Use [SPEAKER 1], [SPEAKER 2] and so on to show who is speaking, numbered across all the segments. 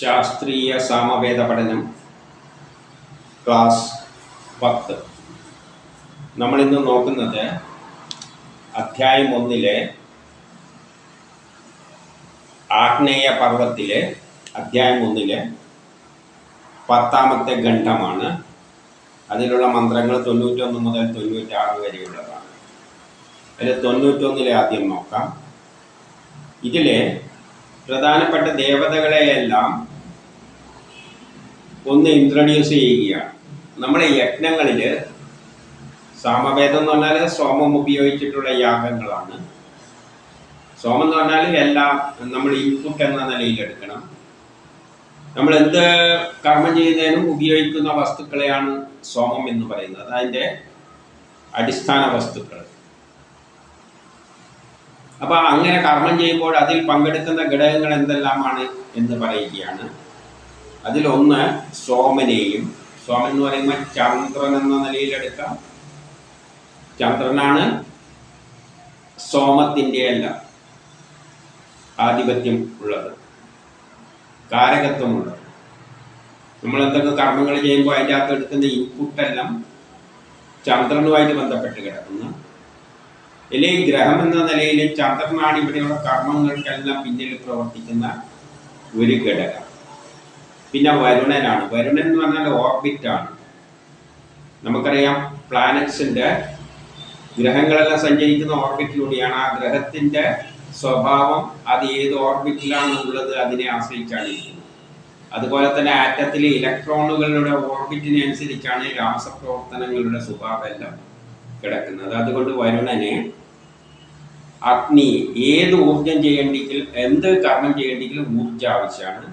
[SPEAKER 1] ശാസ്ത്രീയ സാമവേദ പഠനം ക്ലാസ് പത്ത്. നമ്മളിന്ന് നോക്കുന്നത് അധ്യായം ഒന്നിലെ ആഗ്നേയ പർവത്തിലെ അധ്യായം ഒന്നിലെ പത്താമത്തെ ഖണ്ഡമാണ്. അതിലുള്ള മന്ത്രങ്ങൾ തൊണ്ണൂറ്റൊന്ന് മുതൽ തൊണ്ണൂറ്റാറ് വരെയുള്ളതാണ്. അതിൽ തൊണ്ണൂറ്റൊന്നിലെ ആദ്യം നോക്കാം. ഇതിലെ പ്രധാനപ്പെട്ട ദേവതകളെയെല്ലാം ഒന്ന് ഇൻട്രൊഡ്യൂസ് ചെയ്യുകയാണ്. നമ്മുടെ യജ്ഞങ്ങളിൽ സാമവേദം എന്ന് പറഞ്ഞാൽ സോമം ഉപയോഗിച്ചിട്ടുള്ള യാഗങ്ങളാണ്. സോമം എന്ന് പറഞ്ഞാൽ എല്ലാം നമ്മൾ ഇൻപുട്ട് എന്ന നിലയിൽ എടുക്കണം. നമ്മൾ എന്ത് കർമ്മം ചെയ്യുന്നതിനും ഉപയോഗിക്കുന്ന വസ്തുക്കളെയാണ് സോമം എന്ന് പറയുന്നത്. അതിന്റെ അടിസ്ഥാന വസ്തുക്കൾ. അപ്പോൾ അങ്ങനെ കർമ്മം ചെയ്യുമ്പോൾ അതിൽ പങ്കെടുക്കുന്ന ഘടകങ്ങൾ എന്തെല്ലാമാണ് എന്ന് പറയുകയാണ്. അതിലൊന്ന് സോമനെയും സോമൻ എന്ന് പറയുമ്പോൾ ചന്ദ്രൻ എന്ന നിലയിലെടുക്കാം ചന്ദ്രനാണ് സോമത്തിന്റെ അല്ല ആധിപത്യം ഉള്ളത് കാരകത്വമുള്ളത്. നമ്മൾ എന്തൊക്കെ കർമ്മങ്ങൾ ചെയ്യുമ്പോൾ അതിന്റെ അകത്ത് എടുക്കുന്ന ഇൻപുട്ടെല്ലാം ചന്ദ്രനുമായിട്ട് ബന്ധപ്പെട്ട് കിടക്കുന്നു. അല്ലെങ്കിൽ ഗ്രഹം എന്ന നിലയിൽ ചന്ദ്രനാണ് ഇവിടെയുള്ള കർമ്മങ്ങൾക്കെല്ലാം പിന്നിൽ പ്രവർത്തിക്കുന്ന ഒരു ഘടകം. പിന്നെ വരുണനാണ് വരുണൻ എന്ന് പറഞ്ഞാൽ ഓർബിറ്റാണ് നമുക്കറിയാം പ്ലാനറ്റ്സിന്റെ ഗ്രഹങ്ങളെല്ലാം സഞ്ചരിക്കുന്ന ഓർബിറ്റിലൂടെയാണ് ആ ഗ്രഹത്തിന്റെ സ്വഭാവം അത് ഏത് ഓർബിറ്റിലാണ് ഉള്ളത് അതിനെ ആശ്രയിച്ചാണ് ഇരിക്കുന്നത് അതുപോലെ തന്നെ ആറ്റത്തിലെ ഇലക്ട്രോണുകളുടെ ഓർബിറ്റിനെ അനുസരിച്ചാണ് രാസപ്രവർത്തനങ്ങളുടെ സ്വഭാവം എല്ലാം കിടക്കുന്നത്. അതുകൊണ്ട് വരുണനെ അഗ്നി ഏത് ഊർജം ചെയ്യേണ്ടെങ്കിൽ എന്ത് കർമ്മം ചെയ്യേണ്ടെങ്കിലും ഊർജ ആവശ്യമാണ്.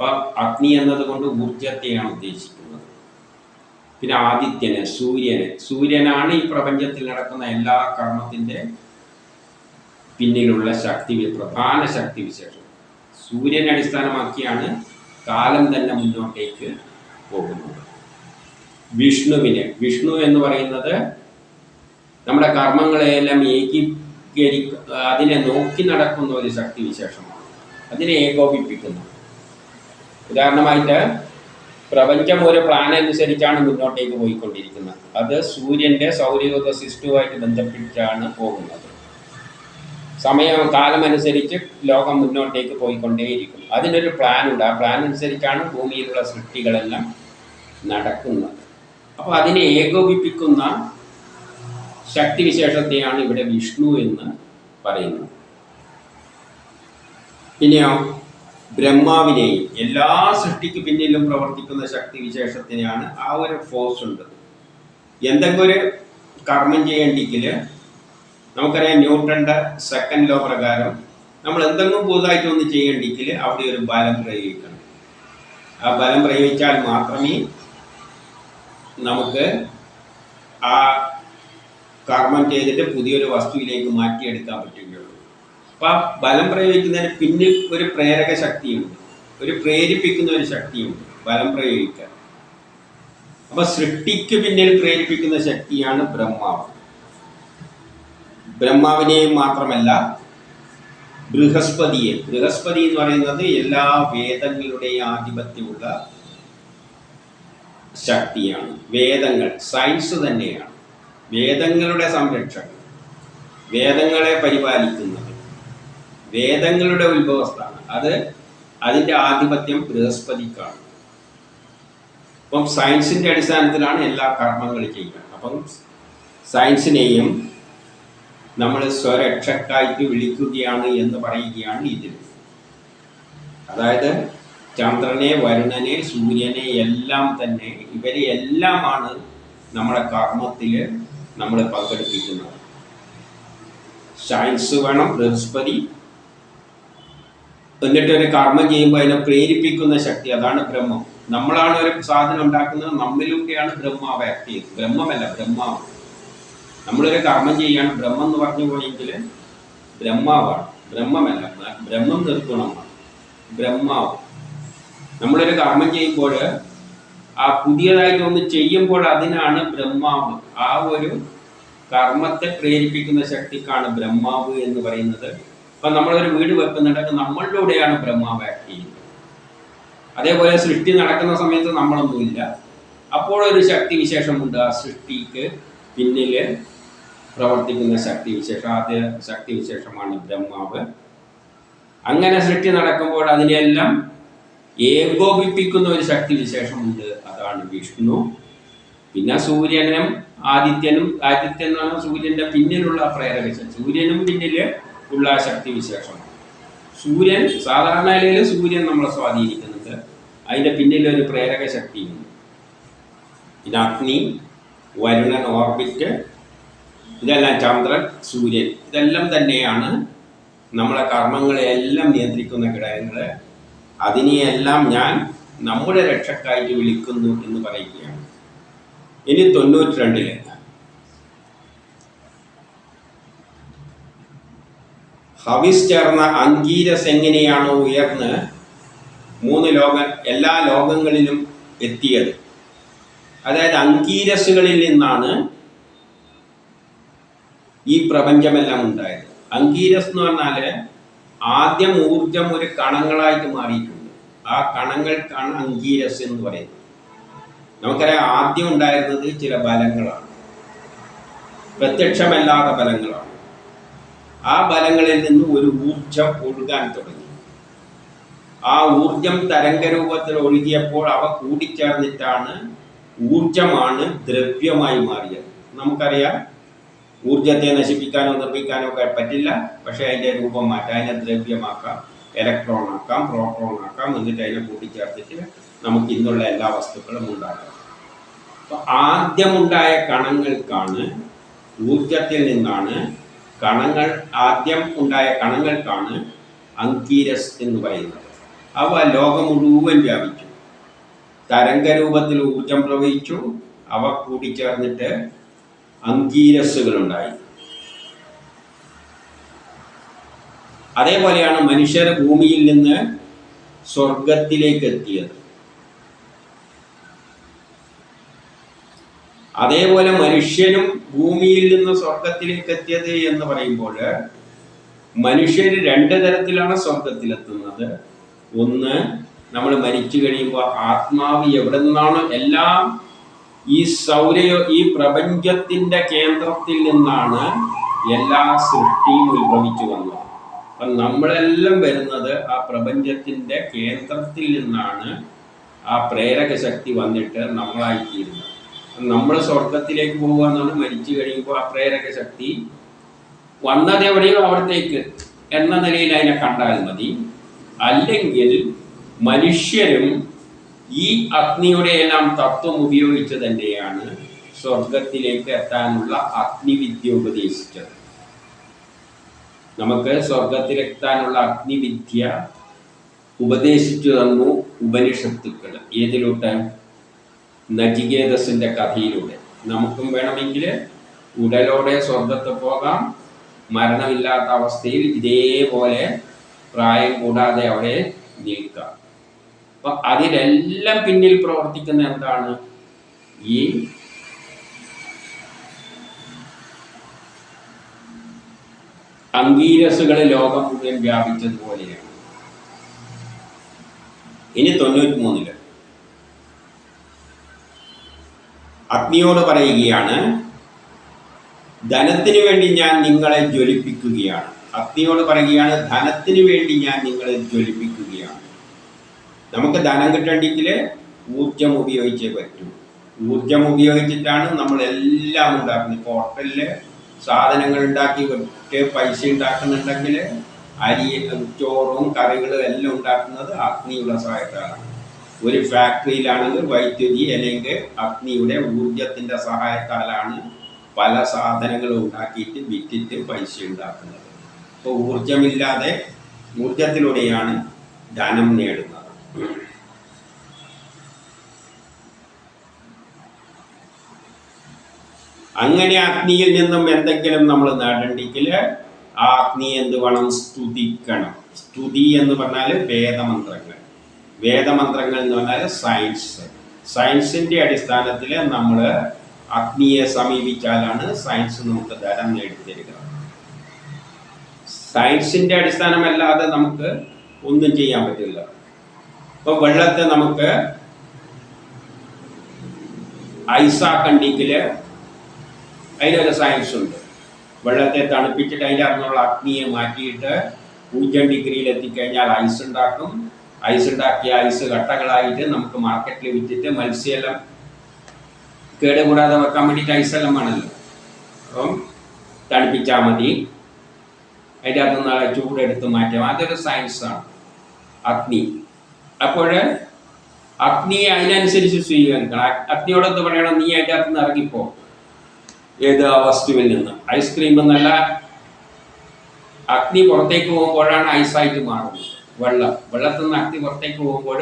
[SPEAKER 1] അപ്പൊ അഗ്നി എന്നതുകൊണ്ട് ഊർജത്തെയാണ് ഉദ്ദേശിക്കുന്നത്. പിന്നെ ആദിത്യന് സൂര്യന്. സൂര്യനാണ് ഈ പ്രപഞ്ചത്തിൽ നടക്കുന്ന എല്ലാ കർമ്മത്തിന്റെ പിന്നിലുള്ള ശക്തി പ്രധാന ശക്തി വിശേഷം സൂര്യനെ അടിസ്ഥാനമാക്കിയാണ് കാലം തന്നെ മുന്നോട്ടേക്ക് പോകുന്നത്. വിഷ്ണുവിന് വിഷ്ണു എന്ന് പറയുന്നത് നമ്മുടെ കർമ്മങ്ങളെയെല്ലാം ഏകീകരി അതിനെ നോക്കി നടക്കുന്ന ഒരു ശക്തി വിശേഷമാണ്. അതിനെ ഏകോപിപ്പിക്കുന്നു. ഉദാഹരണമായിട്ട് പ്രപഞ്ചം ഒരു പ്ലാൻ അനുസരിച്ചാണ് മുന്നോട്ടേക്ക് പോയിക്കൊണ്ടിരിക്കുന്നത്. അത് സൂര്യന്റെ സൗരയൂഥ സിസ്റ്റുമായിട്ട് ബന്ധപ്പെട്ടാണ് പോകുന്നത്. സമയം കാലം അനുസരിച്ച് ലോകം മുന്നോട്ടേക്ക് പോയിക്കൊണ്ടേയിരിക്കും അതിനൊരു പ്ലാനുണ്ട് ആ പ്ലാൻ അനുസരിച്ചാണ് ഭൂമിയിലുള്ള സൃഷ്ടികളെല്ലാം നടക്കുന്നത്. അപ്പോൾ അതിനെ ഏകോപിപ്പിക്കുന്ന ശക്തിവിശേഷത്തെയാണ് ഇവിടെ വിഷ്ണു എന്ന് പറയുന്നത്. പിന്നെയോ? ബ്രഹ്മാവിനെയും എല്ലാ സൃഷ്ടിക്ക് പിന്നിലും പ്രവർത്തിക്കുന്ന ശക്തി വിശേഷത്തിനെയാണ് ആ ഒരു ഫോഴ്സ് ഉണ്ട് എന്തെങ്കിലും ഒരു കർമ്മം ചെയ്യണ്ടെങ്കിൽ നമുക്കറിയാം ന്യൂട്ടന്റെ സെക്കൻഡ് ലോ പ്രകാരം നമ്മൾ എന്തെങ്കിലും പുതുതായിട്ട് ഒന്ന് ചെയ്യണ്ടെങ്കിൽ അവിടെ ഒരു ബലം പ്രയോഗിക്കണം. ആ ബലം പ്രയോഗിച്ചാൽ മാത്രമേ നമുക്ക് ആ കർമ്മം ചെയ്തിട്ട് പുതിയൊരു വസ്തുവിലേക്ക് മാറ്റിയെടുക്കാൻ പറ്റുകയുള്ളൂ. അപ്പം ആ ബലം പ്രയോഗിക്കുന്നതിന് പിന്നിൽ ഒരു പ്രേരക ശക്തിയുണ്ട്. ഒരു പ്രേരിപ്പിക്കുന്ന ഒരു ശക്തിയുണ്ട് ബലം പ്രയോഗിക്കാൻ. അപ്പൊ സൃഷ്ടിക്ക് പിന്നിൽ പ്രേരിപ്പിക്കുന്ന ശക്തിയാണ് ബ്രഹ്മാവ്. ബ്രഹ്മാവിനെയും മാത്രമല്ല ബൃഹസ്പതിയെ. ബൃഹസ്പതി എന്ന് പറയുന്നത് എല്ലാ വേദങ്ങളുടെയും ആധിപത്യമുള്ള ശക്തിയാണ്. വേദങ്ങൾ സയൻസ് തന്നെയാണ്. വേദങ്ങളുടെ സംരക്ഷകൻ വേദങ്ങളെ പരിപാലിക്കുന്നത് വേദങ്ങളുടെ ഉത്ഭവസ്ഥാനം. അത് അതിന്റെ ആധിപത്യം ബൃഹസ്പതിക്കാണ്. അപ്പം സയൻസിന്റെ അടിസ്ഥാനത്തിലാണ് എല്ലാ കർമ്മങ്ങളും ചെയ്യുക അപ്പം സയൻസിനെയും നമ്മൾ സ്വരക്ഷക്കായിട്ട് വിളിക്കുകയാണ് എന്ന് പറയുകയാണ് ഇതിൽ അതായത് ചന്ദ്രനെ വരുണനെ സൂര്യനെ എല്ലാം തന്നെ ഇവരെ എല്ലാമാണ് നമ്മുടെ കർമ്മത്തിൽ നമ്മൾ പങ്കെടുപ്പിക്കുന്നത്. സയൻസ് വേണം ബൃഹസ്പതി എന്നിട്ട് ഒരു കർമ്മം ചെയ്യുമ്പോൾ അതിനെ പ്രേരിപ്പിക്കുന്ന ശക്തി അതാണ് ബ്രഹ്മം. നമ്മളാണ് ഒരു സാധനം ഉണ്ടാക്കുന്നത് നമ്മിലൂടെയാണ് ബ്രഹ്മാവ് ആക്ട് ചെയ്യുന്നത് ബ്രഹ്മമല്ല ബ്രഹ്മാവ്. നമ്മളൊരു കർമ്മം ചെയ്യാണ് ബ്രഹ്മം എന്ന് പറഞ്ഞു പോയെങ്കിൽ ബ്രഹ്മാവാണ്. ബ്രഹ്മമല്ല ബ്രഹ്മം നിർഗുണമാണ് ബ്രഹ്മാവ്. നമ്മളൊരു കർമ്മം ചെയ്യുമ്പോൾ ആ പുതിയതായിട്ട് ഒന്ന് ചെയ്യുമ്പോൾ അതിനാണ് ബ്രഹ്മാവ്. ആ ഒരു കർമ്മത്തെ പ്രേരിപ്പിക്കുന്ന ശക്തിക്കാണ് ബ്രഹ്മാവ് എന്ന് പറയുന്നത്. അപ്പം നമ്മളൊരു വീട് വെക്കുന്നുണ്ടെങ്കിൽ നമ്മളിലൂടെയാണ് ബ്രഹ്മാവ് ആക്ട് ചെയ്യുന്നത്. അതേപോലെ സൃഷ്ടി നടക്കുന്ന സമയത്ത് നമ്മളൊന്നുമില്ല അപ്പോഴൊരു ശക്തി വിശേഷമുണ്ട്. ആ സൃഷ്ടിക്ക് പിന്നിൽ പ്രവർത്തിക്കുന്ന ശക്തി വിശേഷം. ആദ്യ ശക്തി വിശേഷമാണ് ബ്രഹ്മാവ്. അങ്ങനെ സൃഷ്ടി നടക്കുമ്പോൾ അതിനെല്ലാം ഏകോപിപ്പിക്കുന്ന ഒരു ശക്തി വിശേഷമുണ്ട്. അതാണ് വിഷ്ണു. പിന്നെ സൂര്യനും ആദിത്യനും പറഞ്ഞാൽ സൂര്യന്റെ പിന്നിലുള്ള പ്രേരകശ സൂര്യനും പിന്നിൽ ഉള്ള ശക്തി വിശേഷമാണ് സൂര്യൻ സാധാരണ നിലയിൽ സൂര്യൻ നമ്മളെ സ്വാധീനിക്കുന്നത് അതിന്റെ പിന്നിൽ ഒരു പ്രേരക ശക്തിയുണ്ട്. പിന്നെ അഗ്നി വരുണൻ ഓർബിറ്റ് ഇതെല്ലാം ചന്ദ്രൻ സൂര്യൻ ഇതെല്ലാം തന്നെയാണ് നമ്മളെ കർമ്മങ്ങളെയെല്ലാം നിയന്ത്രിക്കുന്ന ഘടകങ്ങൾ അതിനെയെല്ലാം ഞാൻ നമ്മുടെ രക്ഷക്കായിട്ട് വിളിക്കുന്നു എന്ന് പറയുകയാണ്. ഇനി തൊണ്ണൂറ്റി രണ്ടിൽ ഹവിസ് ചേർന്ന അങ്കീരസ് എങ്ങനെയാണോ ഉയർന്ന് മൂന്ന് ലോക എല്ലാ ലോകങ്ങളിലും എത്തിയത്. അതായത് അങ്കീരസുകളിൽ നിന്നാണ് ഈ പ്രപഞ്ചമെല്ലാം ഉണ്ടായത്. അങ്കീരസ് എന്ന് പറഞ്ഞാൽ ആദ്യം ഊർജം ഒരു കണങ്ങളായിട്ട് മാറിയിട്ടുണ്ട്. ആ കണങ്ങൾക്കാണ് അങ്കീരസ് എന്ന് പറയുന്നത്. നമുക്കറിയാം ആദ്യം ഉണ്ടായിരുന്നത് ചില ബലങ്ങളാണ്. പ്രത്യക്ഷമല്ലാത്ത ബലങ്ങളാണ്. ആ ബലങ്ങളിൽ നിന്ന് ഒരു ഊർജം ഒഴുകാൻ തുടങ്ങി. ആ ഊർജം തരംഗരൂപത്തിൽ ഒഴുകിയപ്പോൾ അവ കൂടിച്ചേർന്നിട്ടാണ് ഊർജമാണ് ദ്രവ്യമായി മാറിയത്. നമുക്കറിയാം ഊർജത്തെ നശിപ്പിക്കാനോ നിർമ്മിക്കാനോ ഒക്കെ പറ്റില്ല. പക്ഷെ അതിന്റെ രൂപം മാറ്റാം. അതിനെ ദ്രവ്യമാക്കാം ഇലക്ട്രോൺ ആക്കാം പ്രോട്ടോൺ ആക്കാം. എന്നിട്ട് അതിനെ കൂട്ടിച്ചേർത്തിട്ട് നമുക്ക് ഇന്നുള്ള എല്ലാ വസ്തുക്കളും ഉണ്ടാക്കാം. അപ്പം ആദ്യമുണ്ടായ കണങ്ങൾക്കാണ് ഊർജത്തിൽ നിന്നാണ് കണങ്ങൾ ആദ്യം ഉണ്ടായ കണങ്ങൾക്കാണ് അങ്കീരസ് എന്ന് പറയുന്നത്. അവ ലോകം മുഴുവൻ വ്യാപിച്ചു. തരംഗരൂപത്തിൽ ഊർജം പ്രവഹിച്ചു. അവ കൂടിച്ചേർന്നിട്ട് അങ്കീരസുകളുണ്ടായി അതേപോലെയാണ് മനുഷ്യർ ഭൂമിയിൽ നിന്ന് സ്വർഗത്തിലേക്ക് എത്തിയത്. അതേപോലെ മനുഷ്യനും ഭൂമിയിൽ നിന്ന് സ്വർഗത്തിലേക്ക് എത്തിയത് എന്ന് പറയുമ്പോൾ മനുഷ്യർ രണ്ട് തരത്തിലാണ് സ്വർഗത്തിലെത്തുന്നത് ഒന്ന് നമ്മൾ മരിച്ചു കഴിയുമ്പോൾ ആത്മാവ് എവിടെ നിന്നാണ്? എല്ലാം ഈ സൗരയോ ഈ പ്രപഞ്ചത്തിന്റെ കേന്ദ്രത്തിൽ നിന്നാണ് എല്ലാ സൃഷ്ടിയും ഉത്ഭവിച്ചു വന്നത്. അപ്പം നമ്മളെല്ലാം വരുന്നത് ആ പ്രപഞ്ചത്തിന്റെ കേന്ദ്രത്തിൽ നിന്നാണ് ആ പ്രേരക ശക്തി വന്നിട്ട് നമ്മളായിത്തീരുന്നത്. നമ്മൾ സ്വർഗത്തിലേക്ക് പോകുക എന്നാണ് മരിച്ചു കഴിയുമ്പോൾ ആ പ്രേരക ശക്തി. വന്നത് എവിടെയോ അവിടത്തേക്ക് എന്ന നിലയിൽ അതിനെ കണ്ടാൽ മതി. അല്ലെങ്കിൽ മനുഷ്യരും ഈ അഗ്നിയുടെ എല്ലാം തത്വം ഉപയോഗിച്ച് തന്നെയാണ് സ്വർഗത്തിലേക്ക് എത്താനുള്ള അഗ്നിവിദ്യ ഉപദേശിച്ചത്. നമുക്ക് സ്വർഗത്തിലെത്താനുള്ള അഗ്നിവിദ്യ ഉപദേശിച്ചു തന്നു ഉപനിഷത്തുക്കൾ ഏതിലൂട്ട്? നചികേതസിന്റെ കഥയിലൂടെ. നമുക്കും വേണമെങ്കിൽ ഉടലോടെ സ്വർഗത്ത് പോകാം. മരണമില്ലാത്ത അവസ്ഥയിൽ ഇതേപോലെ പ്രായം കൂടാതെ അവിടെ നിൽക്കാം. അപ്പൊ അതിലെല്ലാം പിന്നിൽ പ്രവർത്തിക്കുന്ന എന്താണ്? ഈ അങ്കീരസുകൾ ലോകം മുഴുവൻ വ്യാപിച്ചതുപോലെയാണ്. ഇനി തൊണ്ണൂറ്റി മൂന്നിൽ അഗ്നിയോട് പറയുകയാണ് ധനത്തിന് വേണ്ടി ഞാൻ നിങ്ങളെ ജ്വലിപ്പിക്കുകയാണ്. അഗ്നിയോട് പറയുകയാണ് ധനത്തിന് വേണ്ടി ഞാൻ നിങ്ങളെ ജ്വലിപ്പിക്കുകയാണ്. നമുക്ക് ധനം കിട്ടണമെങ്കിൽ ഊർജം ഉപയോഗിച്ചേ പറ്റൂ. ഊർജം ഉപയോഗിച്ചിട്ടാണ് നമ്മൾ എല്ലാം ഉണ്ടാക്കുന്നത്. ഇപ്പോൾ ഹോട്ടലിൽ സാധനങ്ങൾ ഉണ്ടാക്കി വിറ്റ് പൈസ ഉണ്ടാക്കുന്നുണ്ടെങ്കിൽ അരി ചോറും കറികളും എല്ലാം ഉണ്ടാക്കുന്നത് അഗ്നിയുടെ സഹായത്താലാണ്. ഒരു ഫാക്ടറിയിലാണെങ്കിൽ വൈദ്യുതി അല്ലെങ്കിൽ അഗ്നിയുടെ ഊർജത്തിന്റെ സഹായത്താലാണ് പല സാധനങ്ങളും ഉണ്ടാക്കിയിട്ട് വിറ്റിട്ട് പൈസ ഉണ്ടാക്കുന്നത്. അപ്പോൾ ഊർജമില്ലാതെ ഊർജത്തിലൂടെയാണ് ധനം നേടുന്നത്. അങ്ങനെ അഗ്നിയിൽ നിന്നും എന്തെങ്കിലും നമ്മൾ നേടണ്ടെങ്കിൽ ആ അഗ്നി എന്ത് വേണം? സ്തുതിക്കണം. സ്തുതി എന്ന് പറഞ്ഞാൽ വേദമന്ത്രങ്ങൾ. വേദമന്ത്രങ്ങൾ എന്ന് പറഞ്ഞാൽ സയൻസ് സയൻസിന്റെ അടിസ്ഥാനത്തിൽ നമ്മൾ അഗ്നിയെ സമീപിച്ചാലാണ് സയൻസ് നമുക്ക് ധനം നേടിത്തരിക. സയൻസിന്റെ അടിസ്ഥാനമല്ലാതെ നമുക്ക് ഒന്നും ചെയ്യാൻ പറ്റില്ല. ഇപ്പൊ വെള്ളത്തെ നമുക്ക് ഐസാക്കണ്ടിക്കിൽ അതിനൊരു സയൻസ് ഉണ്ട്. വെള്ളത്തെ തണുപ്പിച്ചിട്ട് അതിന്റെ അകത്തുള്ള അഗ്നിയെ മാറ്റിയിട്ട് പൂജ്യം ഡിഗ്രിയിൽ എത്തിക്കഴിഞ്ഞാൽ ഐസ് ഉണ്ടാക്കും. ഐസ് ഉണ്ടാക്കിയ ഐസ് കട്ടകളായിട്ട് നമുക്ക് മാർക്കറ്റിൽ വിറ്റിട്ട് മത്സ്യമെല്ലാം കേടുകൂടാതെ വെക്കാൻ വേണ്ടിയിട്ട് ഐസെല്ലാം വേണമല്ലോ. അപ്പം തണുപ്പിച്ചാൽ മതി. അതിന്റെ അകത്ത് നാളെ ചൂടെടുത്ത് മാറ്റാം. അതൊരു സയൻസാണ് അഗ്നി. അപ്പോൾ അഗ്നിയെ അതിനനുസരിച്ച് സ്വീകരിക്കണം. അഗ്നിയോടൊത്ത് പറയണം നീ അതിന്റെ അകത്ത് നിന്ന് ഇറങ്ങിപ്പോ. ഏത് ആ വസ്തുവിൽ നിന്ന്? ഐസ്ക്രീം എന്നല്ല. അഗ്നി പുറത്തേക്ക് പോകുമ്പോഴാണ് ഐസായിട്ട് മാറുന്നത്. വെള്ളം വെള്ളത്തിൽ നിന്ന് അഗ്നി പുറത്തേക്ക് പോകുമ്പോൾ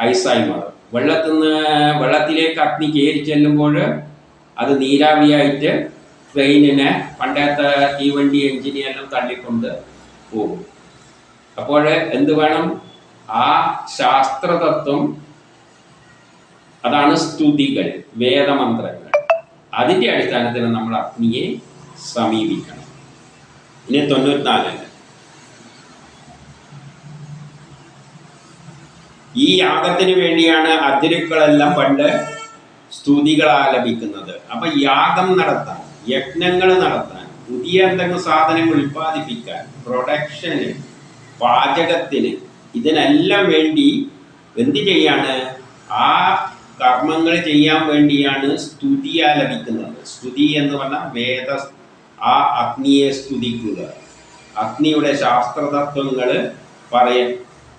[SPEAKER 1] ഐസായി മാറും. വെള്ളത്തിൽ നിന്ന് വെള്ളത്തിലേക്ക് അഗ്നി കയറി ചെല്ലുമ്പോൾ അത് നീരാവിയായിട്ട് ട്രെയിനിനെ പണ്ടത്തെ തീവണ്ടി എഞ്ചിനെല്ലാം തള്ളിക്കൊണ്ട് പോകും. അപ്പോൾ എന്ത് വേണം? ആ ശാസ്ത്രതത്വം അതാണ് സ്തുതികൾ വേദമന്ത്രങ്ങൾ. അതിന്റെ അടിസ്ഥാനത്തിൽ നമ്മൾ അഗ്നിയെ സമീപിക്കണം. ഇനി തൊണ്ണൂറ്റിനാലിൽ ഈ യാഗത്തിന് വേണ്ടിയാണ് അതിരുക്കളെല്ലാം പണ്ട് സ്തുതികൾ ആലപിക്കുന്നത്. അപ്പൊ യാഗം നടത്താൻ യജ്ഞങ്ങൾ നടത്താൻ പുതിയ എന്തെങ്കിലും സാധനങ്ങൾ ഉൽപ്പാദിപ്പിക്കാൻ പ്രൊഡക്ഷന് പാചകത്തിന് ഇതിനെല്ലാം വേണ്ടി എന്ത് ചെയ്യാണ്? ആ കർമ്മങ്ങൾ ചെയ്യാൻ വേണ്ടിയാണ് സ്തുതി ആലപിക്കുന്നത്. സ്തുതി എന്ന് പറഞ്ഞാൽ വേദ ആ അഗ്നിയെ സ്തുതിക്കുക. അഗ്നിയുടെ ശാസ്ത്രതത്വങ്ങൾ പറയ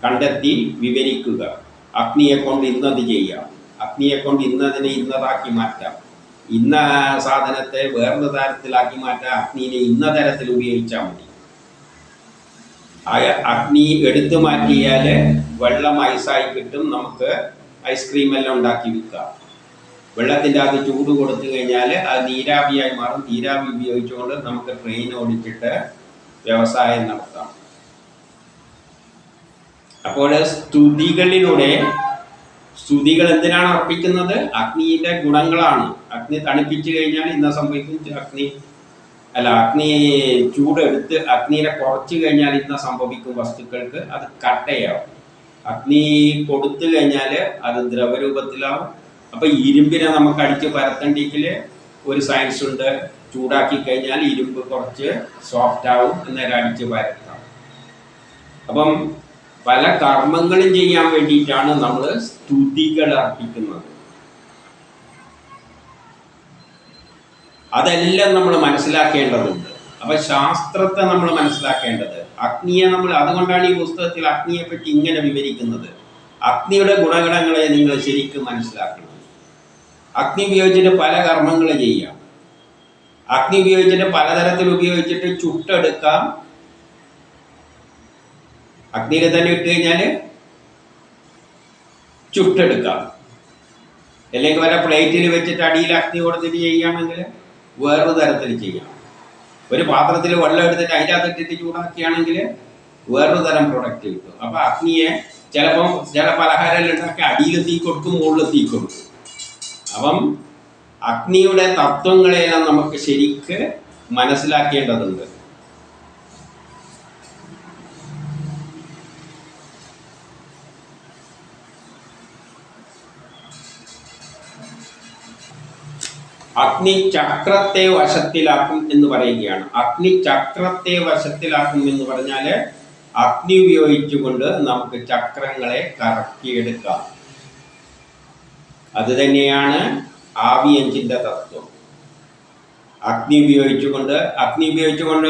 [SPEAKER 1] കണ്ടെത്തി വിവരിക്കുക. അഗ്നിയെ കൊണ്ട് ഇന്നത് ചെയ്യാം. അഗ്നിയെ കൊണ്ട് ഇന്നതിനെ ഇന്നതാക്കി മാറ്റാം. ഇന്ന സാധനത്തെ വേറൊരു തരത്തിലാക്കി മാറ്റാം അഗ്നിയെ ഇന്ന തരത്തിൽ ഉപയോഗിച്ചാൽ മതി. അഗ്നി എടുത്തു മാറ്റിയാൽ വെള്ളം ഐസായി കിട്ടും. നമുക്ക് ഐസ്ക്രീം എല്ലാം ഉണ്ടാക്കി വിൽക്കാം. വെള്ളത്തിന്റെ അകത്ത് ചൂട് കൊടുത്തു കഴിഞ്ഞാൽ അത് നീരാവിയായി മാറും. നീരാവി ഉപയോഗിച്ചുകൊണ്ട് നമുക്ക് ട്രെയിൻ ഓടിച്ചിട്ട് വ്യവസായം നടത്താം. അപ്പോൾ സ്തുതികളിലൂടെ സ്തുതികൾ എന്തിനാണ് അർപ്പിക്കുന്നത്? അഗ്നിയുടെ ഗുണങ്ങളാണ്. അഗ്നി തണുപ്പിച്ചു കഴിഞ്ഞാൽ ഇന്ന സംഭവിക്കും അഗ്നി അല്ല അഗ്നി ചൂടെടുത്ത് അഗ്നിയെ കുറച്ചു കഴിഞ്ഞാൽ ഇന്ന സംഭവിക്കും വസ്തുക്കൾക്ക്? അത് കട്ടയാവും. അഗ്നി കൊടുത്തു കഴിഞ്ഞാൽ അത് ദ്രവരൂപത്തിലാവും. അപ്പൊ ഇരുമ്പിനെ നമുക്ക് അടിച്ച് പരത്തണ്ടെങ്കിൽ ഒരു സയൻസ് ഉണ്ട്. ചൂടാക്കി കഴിഞ്ഞാൽ ഇരുമ്പ് കുറച്ച് സോഫ്റ്റ് ആവും എന്നേരം അടിച്ച് പരത്താം. അപ്പം പല കർമ്മങ്ങളും ചെയ്യാൻ വേണ്ടിയിട്ടാണ് നമ്മൾ സ്തുതികൾ അർപ്പിക്കുന്നത്. അതെല്ലാം നമ്മൾ മനസ്സിലാക്കേണ്ടതുണ്ട്. അപ്പൊ ശാസ്ത്രത്തെ നമ്മൾ മനസ്സിലാക്കേണ്ടത്. അഗ്നിയെ നമ്മൾ അതുകൊണ്ടാണ് ഈ പുസ്തകത്തിൽ അഗ്നിയെ പറ്റി ഇങ്ങനെ വിവരിക്കുന്നത്. അഗ്നിയുടെ ഗുണഗണങ്ങളെ നിങ്ങൾ ശരിക്കും മനസ്സിലാക്കണം. അഗ്നി ഉപയോഗിച്ചിട്ട് പല കർമ്മങ്ങൾ ചെയ്യാം. അഗ്നി ഉപയോഗിച്ചിട്ട് പലതരത്തിൽ ഉപയോഗിച്ചിട്ട് ചുട്ടെടുക്കാം. അഗ്നിയിൽ തന്നെ ഇട്ട് കഴിഞ്ഞാൽ ചുട്ടെടുക്കാം. അല്ലെങ്കിൽ വല്ല പ്ലേറ്റിൽ വെച്ചിട്ട് അടിയിൽ അഗ്നി കൊടുത്തിട്ട് ചെയ്യുകയാണെങ്കിൽ വേറൊരു തരത്തിൽ ചെയ്യാം. ഒരു പാത്രത്തിൽ വെള്ളം എടുത്തിട്ട് ഇട്ടിട്ട് ചൂടാക്കിയാണെങ്കിൽ വേറൊരു തരം പ്രൊഡക്റ്റ് കിട്ടും. അപ്പൊ അഗ്നിയെ ചിലപ്പം ചില പലഹാരം ഉണ്ടാക്കി അടിയിൽ തീ കൊടുക്കും മുകളിൽ തീ കൊടുക്കും. അപ്പം അഗ്നിയുടെ തത്വങ്ങളെല്ലാം നമുക്ക് ശരിക്ക് മനസ്സിലാക്കേണ്ടതുണ്ട്. അഗ്നി ചക്രത്തെ വശത്തിലാക്കും എന്ന് പറയുകയാണ്. അഗ്നി ചക്രത്തെ വശത്തിലാക്കും എന്ന് പറഞ്ഞാൽ അഗ്നി ഉപയോഗിച്ചുകൊണ്ട് നമുക്ക് ചക്രങ്ങളെ കറക്കിയെടുക്കാം. അത് തന്നെയാണ് ആവി എഞ്ചിന്റെ തത്വം. അഗ്നി ഉപയോഗിച്ചുകൊണ്ട് അഗ്നി ഉപയോഗിച്ചുകൊണ്ട്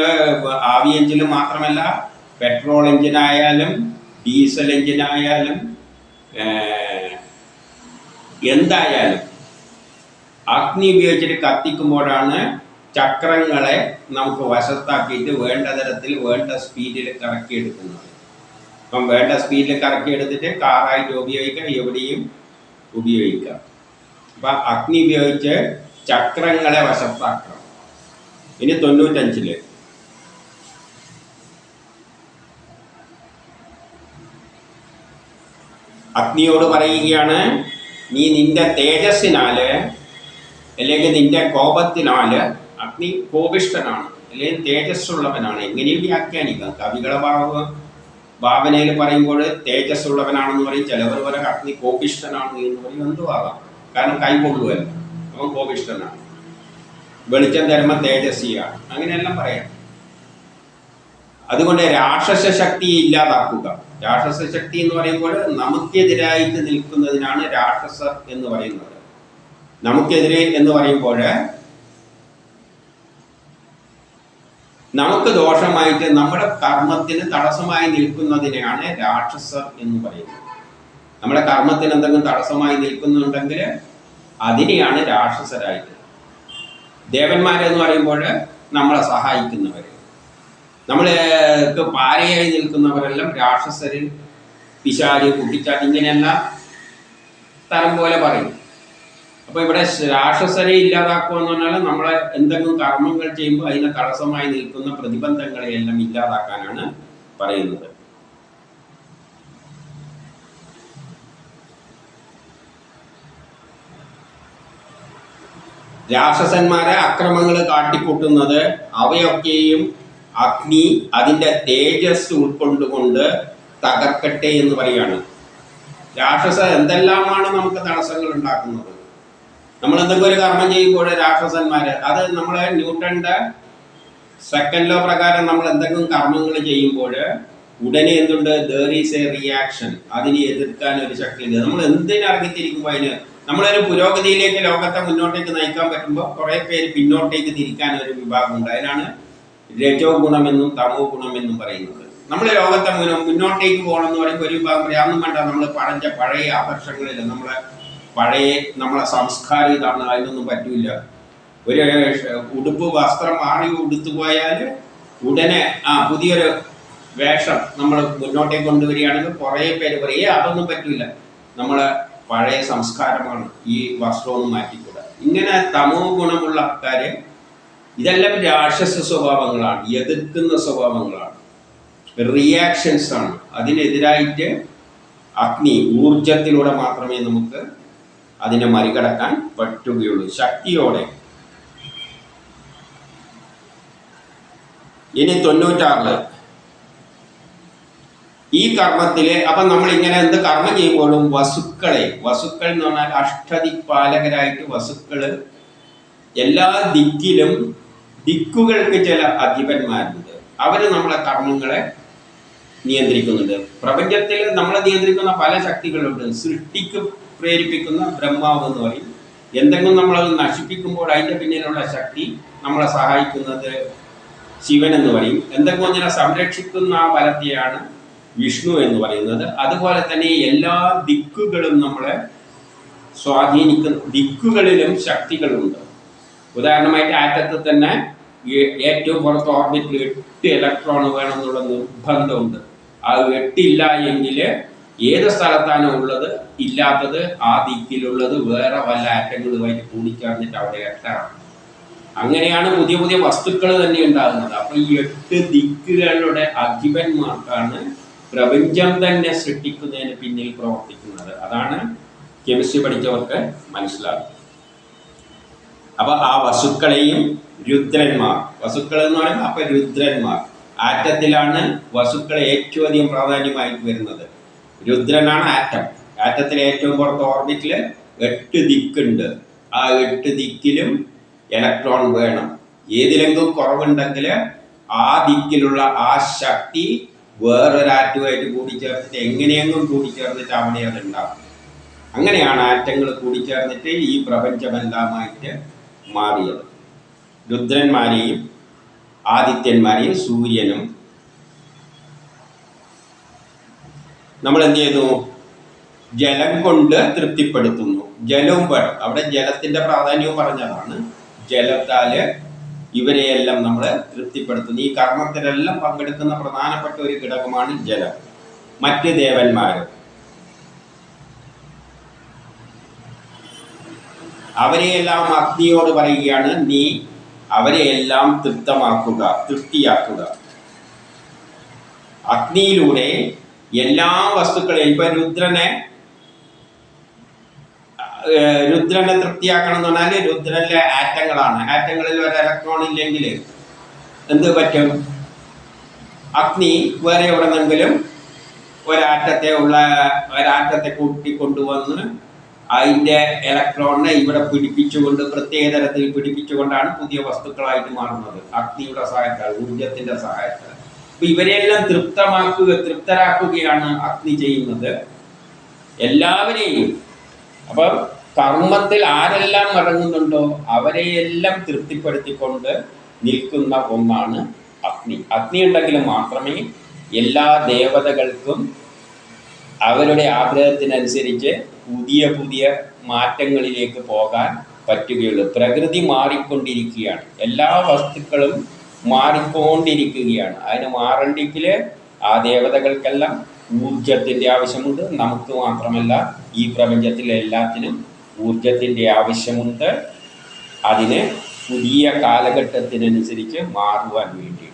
[SPEAKER 1] ആവി എഞ്ചിൽ മാത്രമല്ല പെട്രോൾ എഞ്ചിനായാലും ഡീസൽ എഞ്ചിനായാലും എന്തായാലും അഗ്നി ഉപയോഗിച്ചിട്ട് കത്തിക്കുമ്പോഴാണ് ചക്രങ്ങളെ നമുക്ക് വശത്താക്കിയിട്ട് വേണ്ട തരത്തിൽ വേണ്ട സ്പീഡിൽ കറക്കി എടുക്കുന്നത് അപ്പം വേണ്ട സ്പീഡിൽ കറക്കി എടുത്തിട്ട് കാറായിട്ട് ഉപയോഗിക്കാം എവിടെയും ഉപയോഗിക്കാം. അപ്പം അഗ്നി ഉപയോഗിച്ച് ചക്രങ്ങളെ വശത്താക്കണം. ഇനി തൊണ്ണൂറ്റഞ്ചിൽ. അഗ്നിയോട് പറയുകയാണ് നീ നിന്റെ തേജസ്സിനാല് അല്ലെങ്കിൽ നിന്റെ കോപത്തിനാല് അഗ്നി കോപിഷ്ടനാണ് അല്ലെങ്കിൽ തേജസ്സുള്ളവനാണ്. എങ്ങനെയും വ്യാഖ്യാനിക്കാം കവികളെ ഭാവ ഭാവനയിൽ പറയുമ്പോൾ തേജസ് ഉള്ളവനാണെന്ന് പറയും. ചിലവർ പറയും അഗ്നി കോപിഷ്ടനാണ് എന്ന് പറയും. എന്തു ആകാം. കാരണം കൈകൊള്ളുവല്ല അവൻ കോപിഷ്ടനാണ് വെളിച്ചം തരുമ്പോൾ തേജസ്വിയാണ്. അങ്ങനെയെല്ലാം പറയാം. അതുകൊണ്ട് രാക്ഷസ ശക്തിയെ ഇല്ലാതാക്കുക. രാക്ഷസ ശക്തി എന്ന് പറയുമ്പോൾ നമുക്കെതിരായിട്ട് നിൽക്കുന്നതിനാണ് രാക്ഷസ എന്ന് പറയുന്നത്. നമുക്കെതിരെ എന്ന് പറയുമ്പോൾ നമുക്ക് ദോഷമായിട്ട് നമ്മുടെ കർമ്മത്തിന് തടസ്സമായി നിൽക്കുന്നതിനെയാണ് രാക്ഷസർ എന്ന് പറയുന്നത്. നമ്മുടെ കർമ്മത്തിന് എന്തെങ്കിലും തടസ്സമായി നിൽക്കുന്നുണ്ടെങ്കിൽ അതിനെയാണ് രാക്ഷസരായിട്ട്. ദേവന്മാരെന്ന് പറയുമ്പോൾ നമ്മളെ സഹായിക്കുന്നവർ നമ്മൾക്ക് പാരയായി നിൽക്കുന്നവരെല്ലാം രാക്ഷസര് പിശാൽ കുട്ടിച്ചാട്ട് ഇങ്ങനെയെല്ലാം തരം പോലെ പറയും. അപ്പൊ ഇവിടെ രാക്ഷസരെ ഇല്ലാതാക്കുക എന്ന് പറഞ്ഞാൽ നമ്മളെ എന്തെങ്കിലും കർമ്മങ്ങൾ ചെയ്യുമ്പോൾ അതിനെ തടസ്സമായി നിൽക്കുന്ന പ്രതിബന്ധങ്ങളെയെല്ലാം ഇല്ലാതാക്കാനാണ് പറയുന്നത്. രാക്ഷസന്മാരെ അക്രമങ്ങൾ കാട്ടിക്കൂട്ടുന്നത് അവയൊക്കെയും അഗ്നി അതിന്റെ തേജസ് ഉൾക്കൊണ്ടുകൊണ്ട് തകർക്കട്ടെ എന്ന് പറയാണ്. രാക്ഷസ എന്തെല്ലാമാണ് നമുക്ക് തടസ്സങ്ങൾ ഉണ്ടാക്കുന്നത്? നമ്മൾ എന്തെങ്കിലും ഒരു കർമ്മം ചെയ്യുമ്പോൾ രാക്ഷസന്മാര്? അത് നമ്മളെ ന്യൂട്ടന്റെ സെക്കൻഡ് ലോ പ്രകാരം നമ്മൾ എന്തെങ്കിലും കർമ്മങ്ങൾ ചെയ്യുമ്പോൾ ഉടനെ എന്തുണ്ട്? ദർ ഈസ് എ റിയാക്ഷൻ അതിനെ എതിർക്കാൻ ഒരു ശക്തി ഉണ്ട്. നമ്മൾ എന്തിനു ഇറങ്ങിത്തിരിക്കുമ്പോൾ അതിന്? നമ്മളൊരു പുരോഗതിയിലേക്ക് ലോകത്തെ മുന്നോട്ടേക്ക് നയിക്കാൻ പറ്റുമ്പോൾ കുറെ പേര് പിന്നോട്ടേക്ക് തിരിക്കാൻ ഒരു വിഭാഗമുണ്ട് അതിനാണ് രജോ ഗുണമെന്നും തമോ ഗുണമെന്നും പറയുന്നത്. നമ്മൾ ലോകത്തെ മുന്നോ- മുന്നോട്ടേക്ക് പോകണം എന്ന് പറയുമ്പോൾ ഒരു വിഭാഗം പറയാം. അതൊന്നും വേണ്ട. നമ്മൾ പഴഞ്ച പഴയ ആദർശങ്ങളിൽ നമ്മളെ പഴയ നമ്മളെ സംസ്കാരം ഇതാണ് അതിനൊന്നും പറ്റൂല. ഒരു ഉടുപ്പ് വസ്ത്രം മാറി ഉടുത്തു പോയാൽ ഉടനെ ആ പുതിയൊരു വേഷം നമ്മൾ മുന്നോട്ടേക്ക് കൊണ്ടുവരികയാണെങ്കിൽ കുറേ പേര് പറയും "ഏയ്, അതൊന്നും പറ്റില്ല നമ്മളെ പഴയ സംസ്കാരമാണ് ഈ വസ്ത്രമൊന്നും മാറ്റിക്കൂടാ. ഇങ്ങനെ തമോ ഗുണമുള്ള ആൾക്കാര് ഇതെല്ലാം രാക്ഷസ സ്വഭാവങ്ങളാണ് എതിർക്കുന്ന സ്വഭാവങ്ങളാണ്. റിയാക്ഷൻസ് ആണ്. അതിനെതിരായിട്ട് അഗ്നി ഊർജത്തിലൂടെ മാത്രമേ നമുക്ക് അതിനെ മറികടക്കാൻ പറ്റുകയുള്ളൂ. ശക്തിയോടെ. ഇനി തൊണ്ണൂറ്റാറിൽ. ഈ കർമ്മത്തിൽ അപ്പൊ നമ്മൾ ഇങ്ങനെ എന്ത് കർമ്മം ചെയ്യുമ്പോഴും വസുക്കളെ വസുക്കൾ എന്ന് പറഞ്ഞാൽ അഷ്ടദിക്പാലകരായിട്ട് വസുക്കൾ എല്ലാ ദിക്കിലും ദിക്കുകൾക്ക് ചില അധിപന്മാരുണ്ട്. അവർ നമ്മളെ കർമ്മങ്ങളെ നിയന്ത്രിക്കുന്നുണ്ട്. പ്രപഞ്ചത്തിൽ നമ്മളെ നിയന്ത്രിക്കുന്ന പല ശക്തികളുണ്ട്. സൃഷ്ടിക്ക് പ്രേരിപ്പിക്കുന്ന ബ്രഹ്മാവ് എന്ന് പറയും. എന്തെങ്കിലും നമ്മളത് നശിപ്പിക്കുമ്പോൾ അതിന്റെ പിന്നിലുള്ള ശക്തി നമ്മളെ സഹായിക്കുന്നത് ശിവൻ എന്ന് പറയും. എന്തെങ്കിലും ഒന്നിനെ സംരക്ഷിക്കുന്ന ആ ബലത്തെയാണ് വിഷ്ണു എന്ന് പറയുന്നത്. അതുപോലെ തന്നെ എല്ലാ ദിക്കുകളും നമ്മളെ സ്വാധീനിക്കുന്ന ദിക്കുകളിലും ശക്തികളുണ്ട്. ഉദാഹരണമായിട്ട് ആറ്റത്തിൽ തന്നെ ഏറ്റവും പുറത്ത് ഓർബിറ്റിൽ എട്ട് ഇലക്ട്രോൺ വേണമെന്നുള്ള നിർബന്ധമുണ്ട്. ആ എട്ടില്ല എങ്കിൽ ഏത് സ്ഥലത്താണ് ഉള്ളത്? ഇല്ലാത്തത് ആ ദിക്കിലുള്ളത് വേറെ വല്ല ആറ്റങ്ങളുമായിട്ട് കൂടിച്ചേർന്നിട്ട് അവിടെ എട്ടാണ് അങ്ങനെയാണ് പുതിയ പുതിയ വസ്തുക്കൾ തന്നെ ഉണ്ടാകുന്നത്. അപ്പൊ ഈ എട്ട് ദിക്കുകളുടെ അധിപന്മാർക്കാണ് പ്രപഞ്ചം തന്നെ സൃഷ്ടിക്കുന്നതിന് പിന്നിൽ പ്രവർത്തിക്കുന്നത്. അതാണ് കെമിസ്ട്രി പഠിച്ചവർക്ക് മനസ്സിലാകും അപ്പൊ ആ വസുക്കളെയും രുദ്രന്മാർ. വസുക്കൾ എന്ന് പറയുന്നത് അപ്പൊ രുദ്രന്മാർ. ആറ്റത്തിലാണ് വസുക്കൾ ഏറ്റവും അധികം പ്രാധാന്യമായിട്ട് വരുന്നത്. രുദ്രനാണ് ആറ്റം. ആറ്റത്തിൽ ഏറ്റവും പുറത്ത് ഓർബിറ്റിൽ എട്ട് ദിക്കുണ്ട്. ആ എട്ട് ദിക്കിലും ഇലക്ട്രോൺ വേണം. ഏതിലെങ്കിലും കുറവുണ്ടെങ്കിൽ ആ ദിക്കിലുള്ള ആ ശക്തി വേറൊരാറ്റുമായിട്ട് കൂടിച്ചേർന്നിട്ട് എങ്ങനെയെങ്കിലും കൂടിച്ചേർന്നിട്ട് അവിടെ അത് ഉണ്ടാവും അങ്ങനെയാണ് ആറ്റങ്ങൾ കൂടിച്ചേർന്നിട്ട് ഈ പ്രപഞ്ചമെല്ലാമായിട്ട് മാറിയത്. രുദ്രന്മാരെയും ആദിത്യന്മാരെയും സൂര്യനും നമ്മൾ എന്ത് ചെയ്യുന്നു ജലം കൊണ്ട് തൃപ്തിപ്പെടുത്തുന്നു. ജലവും വേണം അവിടെ ജലത്തിന്റെ പ്രാധാന്യവും പറഞ്ഞതാണ്. ജലത്താൽ ഇവരെയെല്ലാം നമ്മൾ തൃപ്തിപ്പെടുത്തുന്നു. ഈ കർമ്മത്തിലെല്ലാം പങ്കെടുക്കുന്ന പ്രധാനപ്പെട്ട ഒരു ഘടകമാണ് ജലം. മറ്റ് ദേവന്മാര്. അവരെയെല്ലാം അഗ്നിയോട് പറയുകയാണ് നീ അവരെയെല്ലാം തൃപ്തമാക്കുക തൃപ്തിയാക്കുക. അഗ്നിയിലൂടെ എല്ലാ വസ്തുക്കളെയും ഇപ്പൊ രുദ്രനെ രുദ്രനെ തൃപ്തിയാക്കണം എന്ന് പറഞ്ഞാൽ രുദ്രനിലെ ആറ്റങ്ങളാണ്. ആറ്റങ്ങളിൽ ഒരു ഇലക്ട്രോൺ ഇല്ലെങ്കിൽ എന്ത് പറ്റും? അഗ്നി വേറെ എവിടെന്നെങ്കിലും ഒരാറ്റത്തെ ഉള്ള ഒരാറ്റത്തെ കൂട്ടിക്കൊണ്ടുവന്ന് അതിന്റെ ഇലക്ട്രോണിനെ ഇവിടെ പിടിപ്പിച്ചുകൊണ്ട് പ്രത്യേക തരത്തിൽ പിടിപ്പിച്ചുകൊണ്ടാണ് പുതിയ വസ്തുക്കളായിട്ട് മാറുന്നത്. അഗ്നിയുടെ സഹായത്താൽ ഊർജത്തിന്റെ സഹായത്താൽ. അപ്പൊ ഇവരെല്ലാം തൃപ്തമാക്കുക തൃപ്തരാക്കുകയാണ് അഗ്നി ചെയ്യുന്നത്. എല്ലാവരെയും. അപ്പം കർമ്മത്തിൽ ആരെല്ലാം മടങ്ങുന്നുണ്ടോ അവരെയെല്ലാം തൃപ്തിപ്പെടുത്തിക്കൊണ്ട് നിൽക്കുന്ന ഒന്നാണ് അഗ്നി. അഗ്നി ഉണ്ടെങ്കിൽ മാത്രമേ എല്ലാ ദേവതകൾക്കും അവരുടെ ആഗ്രഹത്തിനനുസരിച്ച് പുതിയ പുതിയ മാറ്റങ്ങളിലേക്ക് പോകാൻ പറ്റുകയുള്ളൂ. പ്രകൃതി മാറിക്കൊണ്ടിരിക്കുകയാണ്. എല്ലാ വസ്തുക്കളും മാറിക്കൊണ്ടിരിക്കുകയാണ്. അതിന് മാറണ്ടെങ്കിൽ ആ ദേവതകൾക്കെല്ലാം ഊർജത്തിന്റെ ആവശ്യമുണ്ട്. നമുക്ക് മാത്രമല്ല ഈ പ്രപഞ്ചത്തിലെ എല്ലാത്തിനും ഊർജത്തിന്റെ ആവശ്യമുണ്ട്. അതിന് പുതിയ കാലഘട്ടത്തിനനുസരിച്ച് മാറുവാൻ വേണ്ടിയിട്ട്